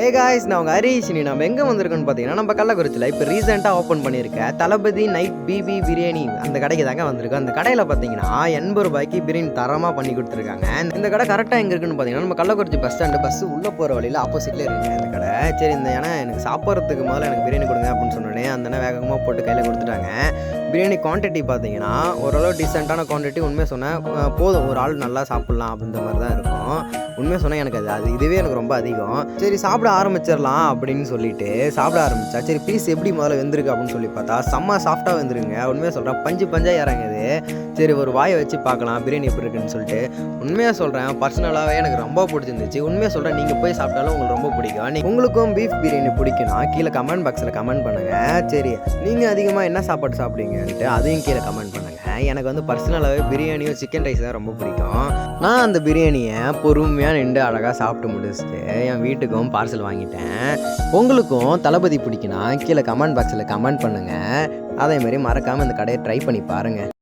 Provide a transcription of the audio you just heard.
ஏ guys நான் உங்கள் ஹரீஷ். நீ நம்ம எங்கே வந்திருக்கோன்னு பார்த்தீங்கன்னா நம்ம கள்ளக்குறிச்சியில் இப்போ ரீசெண்டாக ஓப்பன் பண்ணியிருக்க தளபதி நைட் பிபி பிரியாணி அந்த கடைக்கு தாங்க வந்திருக்கோம். அந்த கடையில் பார்த்தீங்கன்னா எண்பது ரூபாய்க்கு பிரியாணி தரமாக பண்ணி கொடுத்துருக்காங்க. இந்த கடை கரெக்டாக எங்கே இருக்குன்னு பார்த்தீங்கன்னா நம்ம கள்ளக்குறிச்சி பஸ் ஸ்டாண்டு பஸ் உள்ளே போகிற வழியில் ஆப்போசிட்டில் இருக்குங்க இந்த கடை. சரி இந்த ஏன்னா எனக்கு சாப்பிட்றதுக்கு முதல்ல எனக்கு பிரியாணி கொடுங்க அப்படின்னு சொன்னோடனே அந்த அண்ணன் வேகமாக போட்டு கையில் கொடுத்துட்டாங்க. பிரியாணி குவான்டிட்டி பார்த்தீங்கன்னா ஓரளவு டீசெண்டான குவான்டிட்டி உண்மையாக சொன்னேன். போதும் ஒரு ஆள் நல்லா சாப்பிட்லாம் அப்படின்ற மாதிரி தான் இருக்கும். உண்மையாக சொன்னால் எனக்கு அது அது இதுவே எனக்கு ரொம்ப அதிகம். சரி சாப்பிட ஆரம்பிச்சிடலாம் அப்படின்னு சொல்லிட்டு சாப்பிட ஆரம்பித்தா சரி பீஸ் எப்படி முதல்ல வெந்திருக்கு அப்படின்னு சொல்லி பார்த்தா செம்ம சாஃப்டாக வெந்திருங்க உண்மையாக சொல்கிறேன் பஞ்சு பஞ்சாக இறங்குது. சரி ஒரு வாயை வச்சு பார்க்கலாம் பிரியாணி எப்படி இருக்குன்னு சொல்லிட்டு. உண்மையாக சொல்கிறேன் பர்சனலாகவே எனக்கு ரொம்ப பிடிச்சிருந்துச்சு. உண்மையாக சொல்கிறேன் நீங்கள் போய் சாப்பிட்டாலும் உங்களுக்கு ரொம்ப பிடிக்கும். நீ உங்களுக்கும் பீஃப் பிரியாணி பிடிக்கும்னா கீழே கமெண்ட் பாக்ஸில் கமெண்ட் பண்ணுங்கள் சரி நீங்கள் அதிகமாக என்ன சாப்பாடு சாப்பிடுங்க சாப்பிடுவீங்கன்ட்டு அதையும் கீழே கமெண்ட் பண்ணுங்கள் எனக்கு வந்து பர்சனலாகவே பிரியாணியும் சிக்கன் ரைஸ் தான் ரொம்ப பிடிக்கும். நான் அந்த பிரியாணியை பொறுமையாக நின்று அழகாக சாப்பிட்டு முடிச்சுட்டு என் வீட்டுக்கும் பார்சல் வாங்கிட்டேன். உங்களுக்கும் தளபதி பிடிக்குன்னா கீழே கமெண்ட் பாக்ஸில் கமெண்ட் பண்ணுங்கள் அதே மாதிரி மறக்காமல் இந்த கடையை ட்ரை பண்ணி பாருங்கள்